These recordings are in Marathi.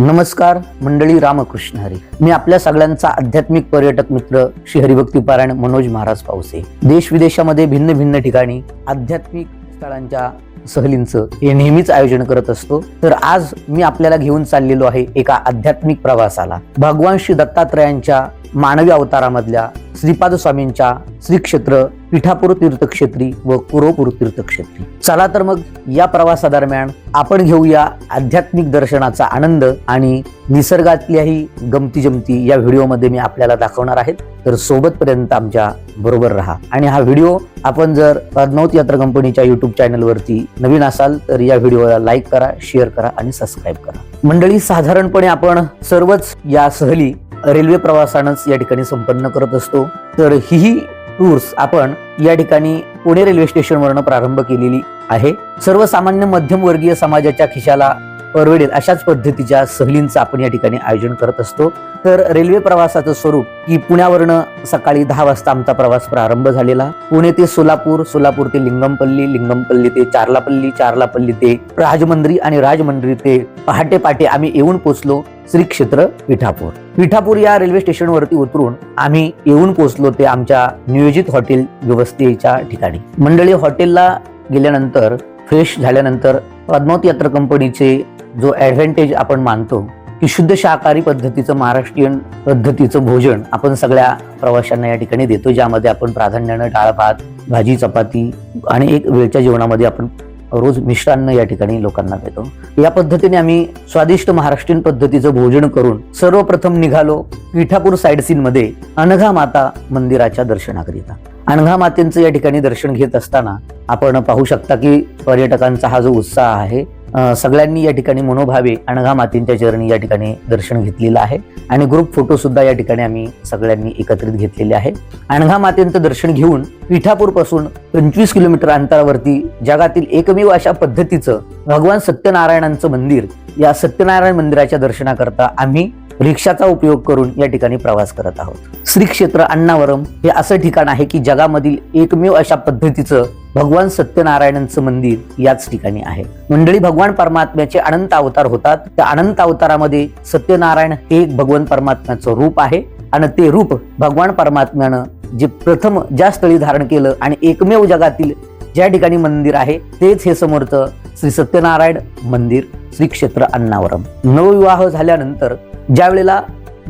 नमस्कार मंडळी रामकृष्ण हरी. मी आपल्या सगळ्यांचा आध्यात्मिक पर्यटक मित्र श्री हरिभक्ती पारायण मनोज महाराज पावसे. देश विदेशामध्ये भिन्न भिन्न ठिकाणी आध्यात्मिक स्थळांच्या सहलींचं हे नेहमीच आयोजन करत असतो. तर आज मी आपल्याला घेऊन चाललेलो आहे एका आध्यात्मिक प्रवासाला. भगवान श्री दत्तात्रयांच्या मानवी अवतारामधल्या श्रीपाद स्वामींच्या श्री क्षेत्र पिठापूर तीर्थक्षेत्री व कुरोपूर तीर्थक्षेत्री. चला तर मग या प्रवासादरम्यान आपण घेऊया आध्यात्मिक दर्शनाचा आनंद आणि निसर्गातल्याही गमती जमती या व्हिडिओमध्ये मी आपल्याला दाखवणार आहेत. तर सोबतपर्यंत आमच्या बरोबर राहा. आणि हा व्हिडिओ आपण जर पद्मावत यात्रा कंपनीच्या युट्यूब चॅनलवरती नवीन असाल तर या व्हिडिओला लाईक करा शेअर करा आणि सबस्क्राईब करा. मंडळी साधारणपणे आपण सर्वच या सहली रेल्वे प्रवासानंच या ठिकाणी संपन्न करत असतो. तर ही टूर्स आपण या ठिकाणी पुणे रेल्वे स्टेशनवरनं प्रारंभ केलेली आहे. सर्वसामान्य मध्यमवर्गीय समाजाच्या खिशाला परवडेल अशाच पद्धतीच्या सहलींचं आपण या ठिकाणी आयोजन करत असतो. तर रेल्वे प्रवासाचं स्वरूप की पुण्यावरनं सकाळी दहा वाजता आमचा प्रवास प्रारंभ झालेला. पुणे ते सोलापूर सोलापूर ते लिंगमपल्ली लिंगमपल्ली ते चारलापल्ली चारलापल्ली ते राजमंद्री आणि राजमंद्री ते पहाटे पहाटे आम्ही येऊन पोचलो श्री क्षेत्र पिठापूर पिठापूर या रेल्वे स्टेशनवरती उतरून आम्ही येऊन पोचलो ते आमच्या नियोजित हॉटेल व्यवस्थेच्या ठिकाणी. मंडळी हॉटेलला गेल्यानंतर फ्रेश झाल्यानंतर पद्मावत यात्रा कंपनीचे जो ॲडव्हान्टेज आपण मानतो की शुद्ध शाकाहारी पद्धतीचं महाराष्ट्रीयन पद्धतीचं भोजन आपण सगळ्या प्रवाशांना या ठिकाणी देतो ज्यामध्ये आपण प्राधान्यानं डाळ भात भाजी चपाती आणि एक वेळच्या जेवणामध्ये आपण रोज मिष्टान्न या ठिकाणी लोकांना देतो. या पद्धतीने आम्ही स्वादिष्ट महाराष्ट्रीयन पद्धतीचं भोजन करून सर्वप्रथम निघालो पिठापूर साईड सीनमध्ये अनघा माता मंदिराच्या दर्शनाकरिता. अनघा मातेचं या ठिकाणी दर्शन घेत असताना आपण पाहू शकता की पर्यटकांचा हा जो उत्साह आहे सगळ्यांनी या ठिकाणी मनोभावे अणघा मातींच्या चरणी या ठिकाणी दर्शन घेतलेलं आहे. आणि ग्रुप फोटो सुद्धा या ठिकाणी आम्ही सगळ्यांनी एकत्रित घेतलेले आहे. अणघा मातेंचं दर्शन घेऊन पिठापूरपासून पंचवीस किलोमीटर अंतरावरती जगातील एकमेव अशा पद्धतीचं भगवान सत्यनारायणांचं मंदिर या सत्यनारायण मंदिराच्या दर्शनाकरता आम्ही रिक्षाचा उपयोग करून या ठिकाणी प्रवास करत आहोत. श्री क्षेत्र अण्णावरम हे असं ठिकाण आहे की जगामधील एकमेव अशा पद्धतीचं भगवान सत्यनारायणांचं मंदिर याच ठिकाणी आहे. मंडळी भगवान परमात्म्याचे अनंत अवतार होतात. त्या अनंत अवतारामध्ये सत्यनारायण हे एक भगवान परमात्म्याचं रूप आहे आणि ते रूप भगवान परमात्म्यानं जे प्रथम ज्या स्थळी धारण केलं आणि एकमेव जगातील ज्या ठिकाणी मंदिर आहे तेच हे समोरचं श्री सत्यनारायण मंदिर श्री क्षेत्र अन्नावरम. नवविवाह झाल्यानंतर ज्या वेळेला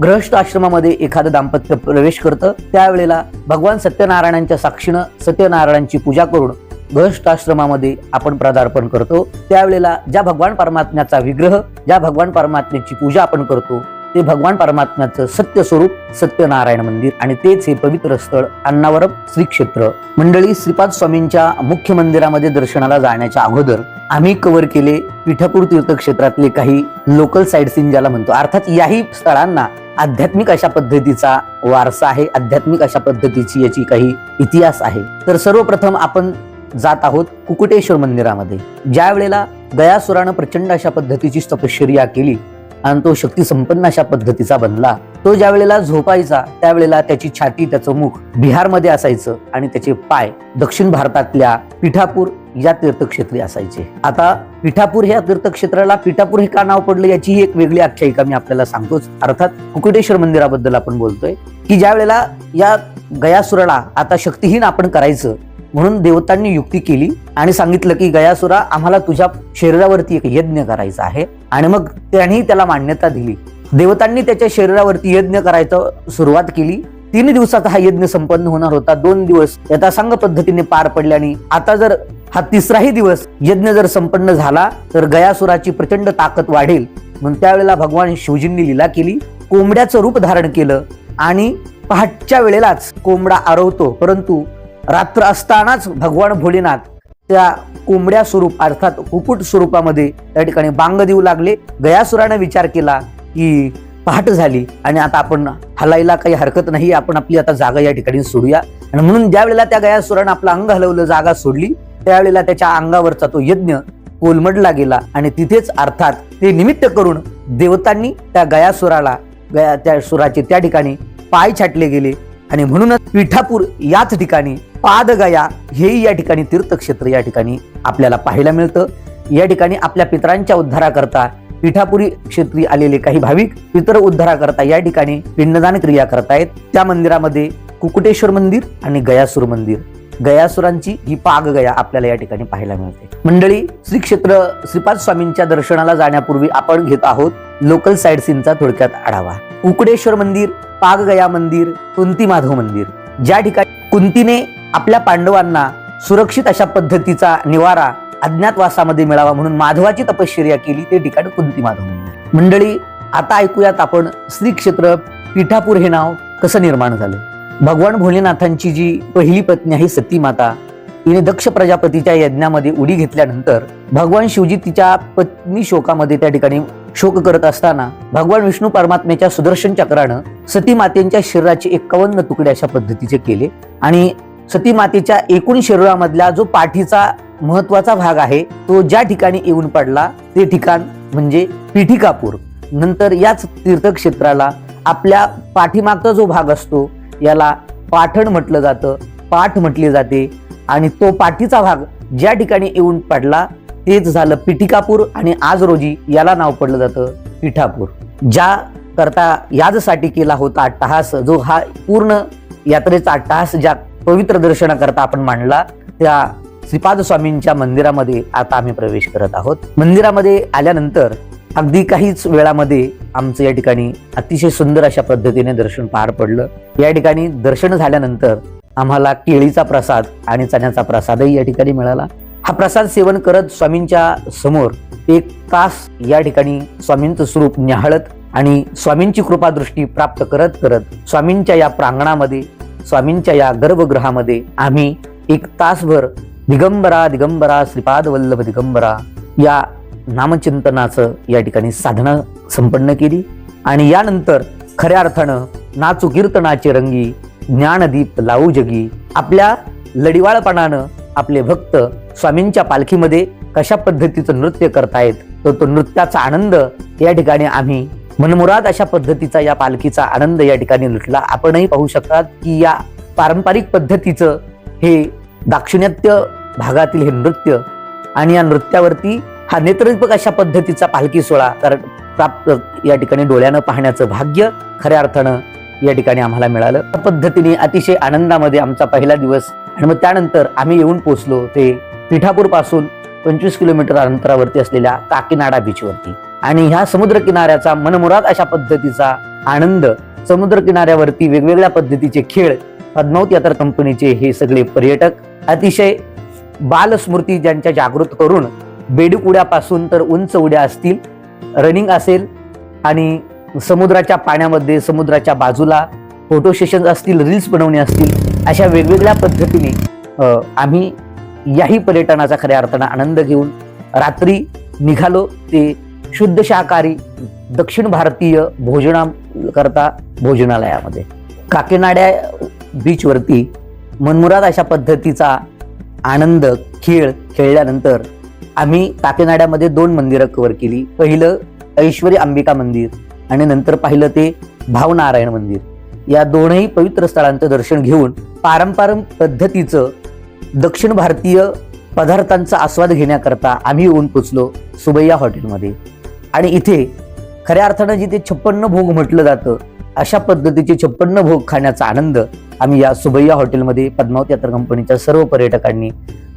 ग्रहस्थ आश्रमामध्ये एखादं दाम्पत्य प्रवेश करतं. त्यावेळेला भगवान सत्यनारायणांच्या साक्षीनं सत्यनारायणांची पूजा करून गृहस्थ आश्रमामध्ये आपण पदार्पण करतो. त्यावेळेला ज्या भगवान परमात्म्याचा विग्रह ज्या भगवान परमात्म्याची पूजा आपण करतो ते भगवान परमात्म्याचं सत्य स्वरूप सत्यनारायण मंदिर आणि तेच हे पवित्र स्थळ अण्णावरम श्री क्षेत्र मंडळी श्रीपाद स्वामींच्या मुख्य मंदिरामध्ये दर्शनाला जाण्याच्या अगोदर आम्ही कव्हर केले पिठापूर तीर्थक्षेत्रातले काही लोकल साईड सीन ज्याला म्हणतो. अर्थात याही स्थळांना आध्यात्मिक अशा पद्धतीचा वारसा आहे आध्यात्मिक अशा पद्धतीची याची काही इतिहास आहे. तर सर्वप्रथम आपण जात आहोत कुकुटेश्वर मंदिरामध्ये. ज्या वेळेला गयासुरानं प्रचंड अशा पद्धतीची तपश्चर्या केली आणि तो शक्ती संपन्न अशा पद्धतीचा बनला. तो ज्या वेळेला झोपायचा त्यावेळेला त्याची छाती त्याचं मुख बिहारमध्ये असायचं आणि त्याचे पाय दक्षिण भारतातल्या पिठापूर या तीर्थक्षेत्री असायचे. आता पिठापूर ह्या तीर्थक्षेत्राला पिठापूर हे का नाव पडलं याचीही एक वेगळी आख्यायिका मी आपल्याला सांगतोच. अर्थात कुकुटेश्वर मंदिराबद्दल आपण बोलतोय की ज्या वेळेला या गयासुराला आता शक्तीहीन आपण करायचं म्हणून देवतांनी युक्ती केली आणि सांगितलं की गयासुरा आम्हाला तुझ्या शरीरावरती एक यज्ञ करायचा आहे. आणि मग त्यांनी त्याला मान्यता दिली. देवतांनी त्याच्या शरीरावरती यज्ञ करायचं सुरुवात केली. तीन दिवसाचा हा यज्ञ संपन्न होणार होता. दोन दिवस यथासांग पद्धतीने पार पडल्याने आता जर हा तिसराही दिवस यज्ञ जर संपन्न झाला तर गयासुराची प्रचंड ताकद वाढेल. म्हणून त्यावेळेला भगवान शिवजींनी लीला केली. कोंबड्याचं रूप धारण केलं आणि पहाटच्या वेळेलाच कोंबडा आरवतो. परंतु रात्र असतानाच भगवान भोलेनाथ त्या कोंबड्या स्वरूप अर्थात कुकुट स्वरूपामध्ये त्या ठिकाणी बांग देऊ लागले. गयासुराने विचार केला की पहाट झाली आणि आता आपण हलायला काही हरकत नाही आपण आपली आता जागा या ठिकाणी सोडूया. आणि म्हणून ज्या वेळेला त्या गयासुरानं आपलं अंग हलवलं जागा सोडली त्यावेळेला त्याच्या अंगावरचा तो यज्ञ कोलमडला गेला आणि तिथेच अर्थात ते निमित्त करून देवतांनी त्या गयासुराला गया त्या सुराचे त्या ठिकाणी पाय छाटले गेले. आणि म्हणूनच पिठापूर याच ठिकाणी पादगया हेही या ठिकाणी तीर्थक्षेत्र या ठिकाणी आपल्याला पाहायला मिळतं. या ठिकाणी आपल्या पितरांच्या उद्धाराकरता पिठापुरी क्षेत्री आलेले काही भाविक पितर उद्धाराकरता या ठिकाणी पिंडदान क्रिया करतायत. त्या मंदिरामध्ये कुकुटेश्वर मंदिर आणि गयासूर मंदिर. गयासुरांची ही पाग गया आपल्याला या ठिकाणी पाहायला मिळते. मंडळी श्री क्षेत्र श्रीपाद स्वामींच्या दर्शनाला जाण्यापूर्वी आपण घेत आहोत लोकल साईड सीनचा थोडक्यात आढावा. कुकुडेश्वर मंदिर पाग गया मंदिर कुंती माधव मंदिर. ज्या ठिकाणी कुंतीने आपल्या पांडवांना सुरक्षित अशा पद्धतीचा निवारा अज्ञातवासामध्ये मिळावा म्हणून माधवाची तपश्चर्या केली ते ठिकाण कुंती माधव मंडळी आता ऐकूयात आपण श्री क्षेत्र पिठापूर हे नाव कसं निर्माण झालं? भगवान भोलेनाथांची जी पहिली पत्नी आहे सती माता तिने दक्ष प्रजापतीच्या यज्ञामध्ये उडी घेतल्यानंतर भगवान शिवजी तिच्या पत्नी शोकामध्ये त्या ठिकाणी शोक करत असताना भगवान विष्णू परमात्म्याच्या सुदर्शन चक्रानं सती मातेच्या शरीराचे एक्कावन्न तुकडे अशा पद्धतीचे केले आणि सती मातेच्या एकूण शरीरामधला जो पाठीचा महत्त्वाचा भाग आहे तो ज्या ठिकाणी येऊन पडला ते ठिकाण म्हणजे पिठिकापूर. नंतर याच तीर्थक्षेत्राला आपल्या पाठीमागचा जो भाग असतो याला पाठण म्हटलं जातं पाठ म्हटले जाते. आणि तो पाठीचा भाग ज्या ठिकाणी येऊन पडला तेच झालं पिठिकापूर आणि आज रोजी याला नाव पडलं जातं पिठापूर. ज्या करता याजसाठी केला होता अट्टहास जो हा पूर्ण यात्रेचा अट्टहास ज्या पवित्र दर्शनाकरता आपण मांडला त्या श्रीपाद स्वामींच्या मंदिरामध्ये आता आम्ही प्रवेश करत आहोत. मंदिरामध्ये आल्यानंतर अगदी काहीच वेळामध्ये आमचं या ठिकाणी अतिशय सुंदर अशा पद्धतीने दर्शन पार पडलं. या ठिकाणी दर्शन झाल्यानंतर आम्हाला केळीचा प्रसाद आणि चण्याचा प्रसादही या ठिकाणी मिळाला. हा प्रसाद सेवन करत स्वामींच्या समोर एक तास या ठिकाणी स्वामींचं स्वरूप न्याहाळत आणि स्वामींची कृपादृष्टी प्राप्त करत करत स्वामींच्या या प्रांगणामध्ये स्वामींच्या या गर्भगृहामध्ये आम्ही एक तासभर दिगंबरा दिगंबरा श्रीपाद वल्लभ दिगंबरा या नामचिंतनाचं या ठिकाणी साधना संपन्न केली. आणि यानंतर खऱ्या अर्थानं नाचू कीर्तनाचे रंगी ज्ञानदीप लावू जगी आपल्या लढिवाळपणानं आपले भक्त स्वामींच्या पालखीमध्ये कशा पद्धतीचं नृत्य करतायत तर तो नृत्याचा आनंद या ठिकाणी आम्ही मनमुराद अशा पद्धतीचा या पालखीचा आनंद या ठिकाणी लुटला. आपणही पाहू शकतात की या पारंपरिक पद्धतीचं हे दाक्षिणात्य भागातील हे नृत्य आणि या नृत्यावरती हा नेत्रदीपक अशा पद्धतीचा पालखी सोहळा तर प्राप्त या ठिकाणी डोळ्यानं पाहण्याचं भाग्य खऱ्या अर्थानं या ठिकाणी आम्हाला मिळालं. त्या पद्धतीने अतिशय आनंदामध्ये आमचा पहिला दिवस आणि मग त्यानंतर आम्ही येऊन पोचलो ते पिठापूरपासून पंचवीस किलोमीटर अंतरावरती असलेल्या काकीनाडा बीचवरती आणि ह्या समुद्र किनाऱ्याचा मनमुराद अशा पद्धतीचा आनंद समुद्र किनाऱ्यावरती वेगवेगळ्या पद्धतीचे खेळ पद्मावत यात्रा कंपनीचे हे सगळे पर्यटक अतिशय बालस्मृती ज्यांच्या जागृत करून बेडूक उड्यापासून तर उंच उड्या असतील रनिंग असेल आणि समुद्राच्या पाण्यामध्ये समुद्राच्या बाजूला फोटो सेशन असतील रील्स बनवणे असतील अशा वेगवेगळ्या पद्धतीने आम्ही याही पर्यटनाचा खऱ्या अर्थानं आनंद घेऊन रात्री निघालो. ते शुद्ध शाकाहारी दक्षिण भारतीय भोजना करता भोजनालयामध्ये. काकीनाड्या बीचवरती मनमुराद अशा पद्धतीचा आनंद खेळ खेळल्यानंतर आम्ही काकीनाड्यामध्ये दोन मंदिरं कव्हर केली. पहिलं ऐश्वरी अंबिका मंदिर आणि नंतर पाहिलं ते भावनारायण मंदिर. या दोनही पवित्र स्थळांचं दर्शन घेऊन पारंपरिक पद्धतीचं दक्षिण भारतीय पदार्थांचा आस्वाद घेण्याकरता आम्ही येऊन पोचलो सुबैया हॉटेलमध्ये. आणि इथे खऱ्या अर्थानं जिथे छप्पन्न भोग म्हटलं जातं अशा पद्धतीचे छप्पन्न भोग खाण्याचा आनंद आम्ही या सुबैया हॉटेलमध्ये पद्मावत यात्रा कंपनीच्या सर्व पर्यटकांनी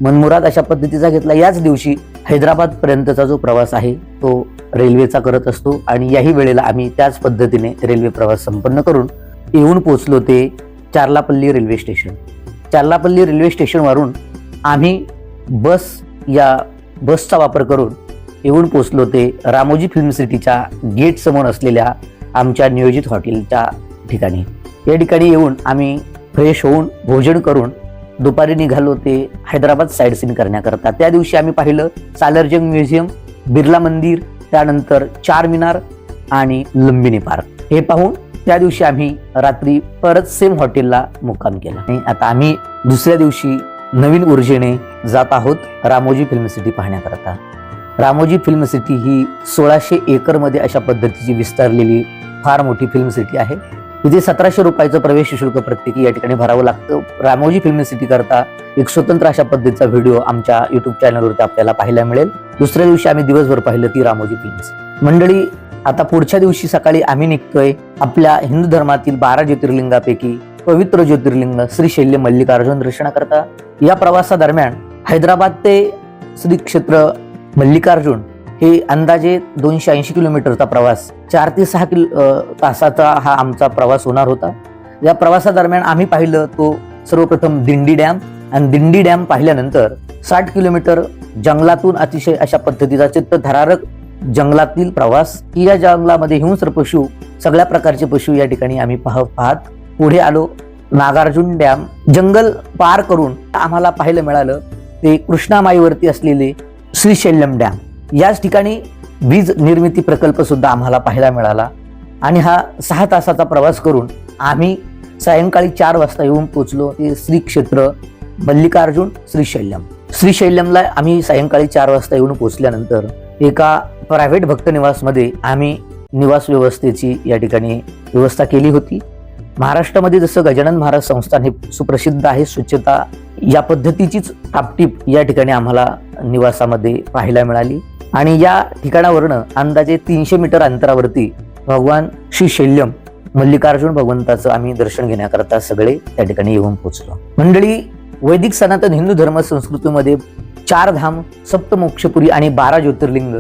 मनमुराद अशा पद्धतीचा घेतला. याच दिवशी हैदराबाद पर्यंतचा जो प्रवास आहे तो रेल्वेचा करत असतो आणि याही वेळेला आम्ही त्याच पद्धतीने रेल्वे प्रवास संपन्न करून येऊन पोचलो ते Charlapalli railway station. Charlapalli railway स्टेशनवरून आम्ही बस या बसचा वापर करून येऊन पोचलो ते रामोजी फिल्म सिटीच्या गेट समोर असलेल्या आमच्या नियोजित हॉटेलच्या ठिकाणी. या ठिकाणी येऊन आम्ही फ्रेश होऊन भोजन करून दुपारी निघालो ते हैदराबाद साईड सीन करण्याकरता. त्या दिवशी आम्ही पाहिलं सालरजंग म्युझियम बिर्ला मंदिर त्यानंतर चार मिनार आणि लंबिनी पार्क. हे पाहून त्या दिवशी आम्ही रात्री परत सेम हॉटेलला मुक्काम केला. आणि आता आम्ही दुसऱ्या दिवशी नवीन ऊर्जेने जात आहोत रामोजी फिल्म सिटी पाहण्याकरता. रामोजी फिल्म सिटी ही सोळाशे एकरमध्ये अशा पद्धतीची विस्तारलेली फार मोठी फिल्म सिटी आहे. इथे सतराशे रुपयाचं प्रवेश शुल्क प्रत्येकी या ठिकाणी भरावं लागतं. रामोजी फिल्म सिटी करता एक स्वतंत्र अशा पद्धतीचा व्हिडिओ आमच्या युट्यूब चॅनलवरती आपल्याला पाहायला मिळेल. दुसऱ्या दिवशी आम्ही दिवसभर पाहिलं ती रामोजी फिल्म सिटी. मंडळी आता पुढच्या दिवशी सकाळी आम्ही निघतोय आपल्या हिंदू धर्मातील बारा ज्योतिर्लिंगापैकी पवित्र ज्योतिर्लिंग श्री शैल्य मल्लिकार्जुन दर्शनाकरता. या प्रवासादरम्यान हैदराबाद ते श्री क्षेत्र मल्लिकार्जुन हे अंदाजे दोनशे ऐंशी किलोमीटरचा प्रवास चार ते सहा किलो तासाचा हा आमचा प्रवास होणार होता. या प्रवासादरम्यान आम्ही पाहिलं तो सर्वप्रथम दिंडी डॅम आणि दिंडी डॅम पाहिल्यानंतर साठ किलोमीटर जंगलातून अतिशय अशा पद्धतीचा चित्तथरारक जंगलातील प्रवास की या जंगलामध्ये हिंस्र पशु सगळ्या प्रकारचे पशु या ठिकाणी आम्ही पाह पाहत पुढे आलो. नागार्जुन डॅम जंगल पार करून आम्हाला पाहायला मिळालं ते कृष्णामाईवरती असलेले श्रीशैल्यम डॅम. याच ठिकाणी वीज निर्मिती प्रकल्प सुद्धा आम्हाला पाहायला मिळाला. आणि हा सहा तासाचा प्रवास करून आम्ही सायंकाळी चार वाजता येऊन पोचलो ते श्री क्षेत्र मल्लिकार्जुन श्रीशैल्यम श्रीशैल्यमला आम्ही सायंकाळी चार वाजता येऊन पोचल्यानंतर एका प्रायव्हेट भक्त निवासमध्ये आम्ही निवास व्यवस्थेची या ठिकाणी व्यवस्था केली होती. महाराष्ट्रामध्ये जसं गजानन महाराज संस्थान हे सुप्रसिद्ध आहे स्वच्छता या पद्धतीचीच टापटीप या ठिकाणी आम्हाला निवासामध्ये पाहायला मिळाली. आणि या ठिकाणावरनं अंदाजे तीनशे मीटर अंतरावरती भगवान श्री शैल्यम मल्लिकार्जुन भगवंताचं आम्ही दर्शन घेण्याकरता सगळे त्या ठिकाणी येऊन पोहोचलो. मंडळी वैदिक सनातन हिंदू धर्म संस्कृतीमध्ये चार धाम सप्तमोक्षपुरी आणि बारा ज्योतिर्लिंग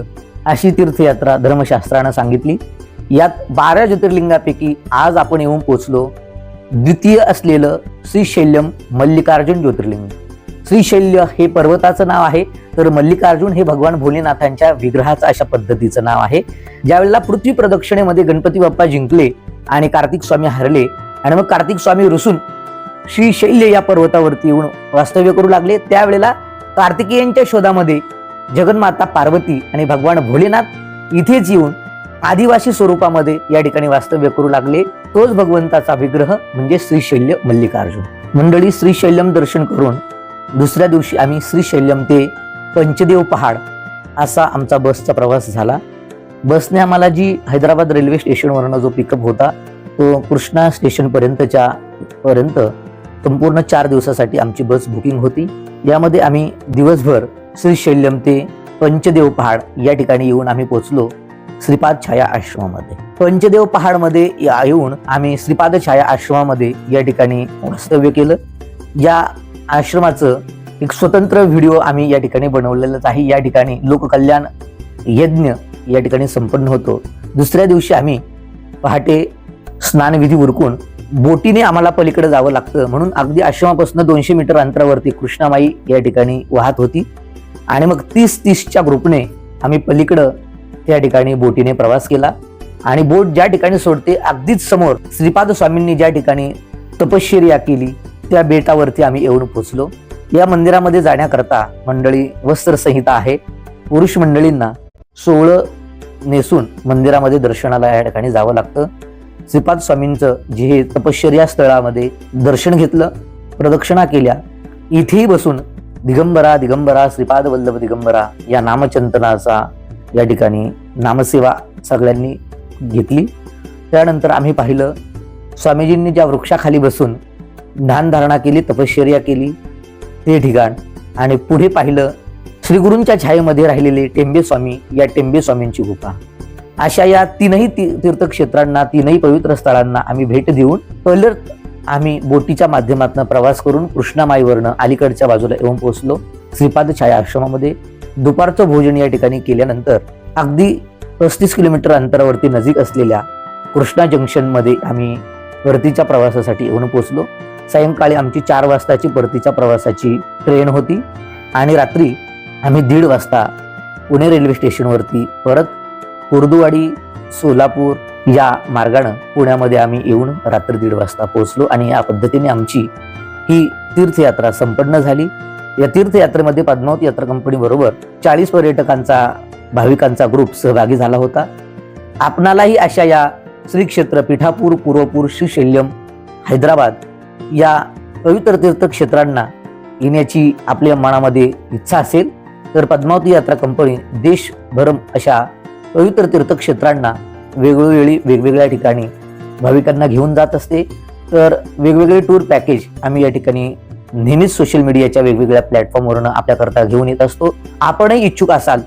अशी तीर्थयात्रा धर्मशास्त्रानं सांगितली. यात बारा ज्योतिर्लिंगापैकी आज आपण येऊन पोचलो द्वितीय असलेलं श्रीशैल्यम मल्लिकार्जुन ज्योतिर्लिंग. श्रीशैल्य हे पर्वताचं नाव आहे तर मल्लिकार्जुन हे भगवान भोलेनाथांच्या विग्रहाचं अशा पद्धतीचं नाव आहे. ज्यावेळेला पृथ्वी प्रदक्षिणेमध्ये गणपती बाप्पा जिंकले आणि कार्तिक स्वामी हरले आणि मग कार्तिक स्वामी रुसून श्रीशैल्य या पर्वतावरती येऊन वास्तव्य करू लागले. त्यावेळेला कार्तिकेयांच्या शोधामध्ये जगन्माता पार्वती आणि भगवान भोलेनाथ इथेच येऊन आदिवासी स्वरूपामध्ये या ठिकाणी वास्तव्य करू लागले. तोच भगवंताचा विग्रह म्हणजे श्रीशैल्य मल्लिकार्जुन. मंडळी श्रीशैल्यम दर्शन करून दुसऱ्या दिवशी आम्ही श्रीशैल्यम ते पंचदेव पहाड असा आमचा बसचा प्रवास झाला. बसने आम्हाला जी हैदराबाद रेल्वे स्टेशनवरनं जो पिकअप होता तो कृष्णा स्टेशनपर्यंतच्या पर्यंत संपूर्ण चार दिवसासाठी आमची बस बुकिंग होती. यामध्ये आम्ही दिवसभर श्रीशैल्यम ते पंचदेव पहाड या ठिकाणी येऊन आम्ही पोचलो श्रीपाद छाया आश्रमामध्ये. पंचदेव पहाडमध्ये येऊन आम्ही श्रीपाद छाया आश्रमामध्ये या ठिकाणी वास्तव्य केलं. या आश्रमाचं एक स्वतंत्र व्हिडिओ आम्ही या ठिकाणी बनवलेलाच आहे. या ठिकाणी लोककल्याण यज्ञ या ठिकाणी संपन्न होतो. दुसऱ्या दिवशी आम्ही पहाटे स्नानविधी उरकून बोटीने आम्हाला पलीकडे जावं लागतं. म्हणून अगदी आश्रमापासून दोनशे मीटर अंतरावरती कृष्णामाई या ठिकाणी वाहत होती. आणि मग तीस तीसच्या ग्रुपने आम्ही पलीकडं त्या ठिकाणी बोटीने प्रवास केला. आणि बोट ज्या ठिकाणी सोडते अगदीच समोर श्रीपाद स्वामींनी ज्या ठिकाणी तपश्चर्या केली त्या बेटावरती आम्ही येऊन पोचलो या मंदिरामध्ये जाण्याकरता मंडळी वस्त्रसंहिता आहे. पुरुष मंडळींना सोहळं नेसून मंदिरामध्ये दर्शनाला या ठिकाणी जावं लागतं. श्रीपाद स्वामींचं जे हे तपश्चर्या स्थळामध्ये दर्शन घेतलं प्रदक्षिणा केल्या. इथेही बसून दिगंबरा दिगंबरा श्रीपाद वल्लभ दिगंबरा या नामचंतनाचा या ठिकाणी नामसेवा सगळ्यांनी घेतली. त्यानंतर आम्ही पाहिलं स्वामीजींनी ज्या वृक्षाखाली बसून ध्यानधारणा केली तपश्चर्या केली ते ठिकाण. आणि पुढे पाहिलं श्रीगुरूंच्या छायेमध्ये राहिलेले टेंबे स्वामी या टेंबे स्वामींची गुफा. अशा या तीनही ती- तीर्थक्षेत्रांना तीनही पवित्र स्थळांना आम्ही भेट देऊन पहिलं आम्ही बोटीच्या माध्यमातून प्रवास करून कृष्णामाईवरनं अलीकडच्या बाजूला येऊन पोहोचलो श्रीपाद छाया आश्रमामध्ये दुपारचं भोजन या ठिकाणी केल्यानंतर अगदी पस्तीस किलोमीटर अंतरावरती नजीक असलेल्या कृष्णा जंक्शनमध्ये आम्ही परतीच्या प्रवासासाठी येऊन पोहोचलो. सायंकाळी आमची चार वाजताची परतीच्या प्रवासाची ट्रेन होती आणि रात्री आम्ही दीड वाजता पुणे रेल्वे स्टेशनवरती परत कुर्दुवाडी सोलापूर या मार्गानं पुण्यामध्ये आम्ही येऊन रात्री दीड वाजता पोहोचलो आणि या पद्धतीने आमची ही तीर्थयात्रा संपन्न झाली. या तीर्थयात्रेमध्ये पद्मावती यात्रा कंपनी बरोबर चाळीस पर्यटकांचा भाविकांचा ग्रुप सहभागी झाला होता. आपणालाही अशा या श्री क्षेत्र पिठापूर पूर्वपूर श्रीशैल्यम हैदराबाद या पवित्र तीर्थक्षेत्रांना येण्याची आपल्या मनामध्ये इच्छा असेल तर पद्मावती यात्रा कंपनी देशभरम अशा पवित्र तीर्थक्षेत्रांना वेगवेगळी वेगवेगळ्या ठिकाणी भाविकांना घेऊन जात असते. तर वेगवेगळे टूर पॅकेज आम्ही या ठिकाणी नेहमीच सोशल मीडियाच्या वेगवेगळ्या प्लॅटफॉर्मवरून आपल्याकरता घेऊन येत असतो. आपणही इच्छुक असाल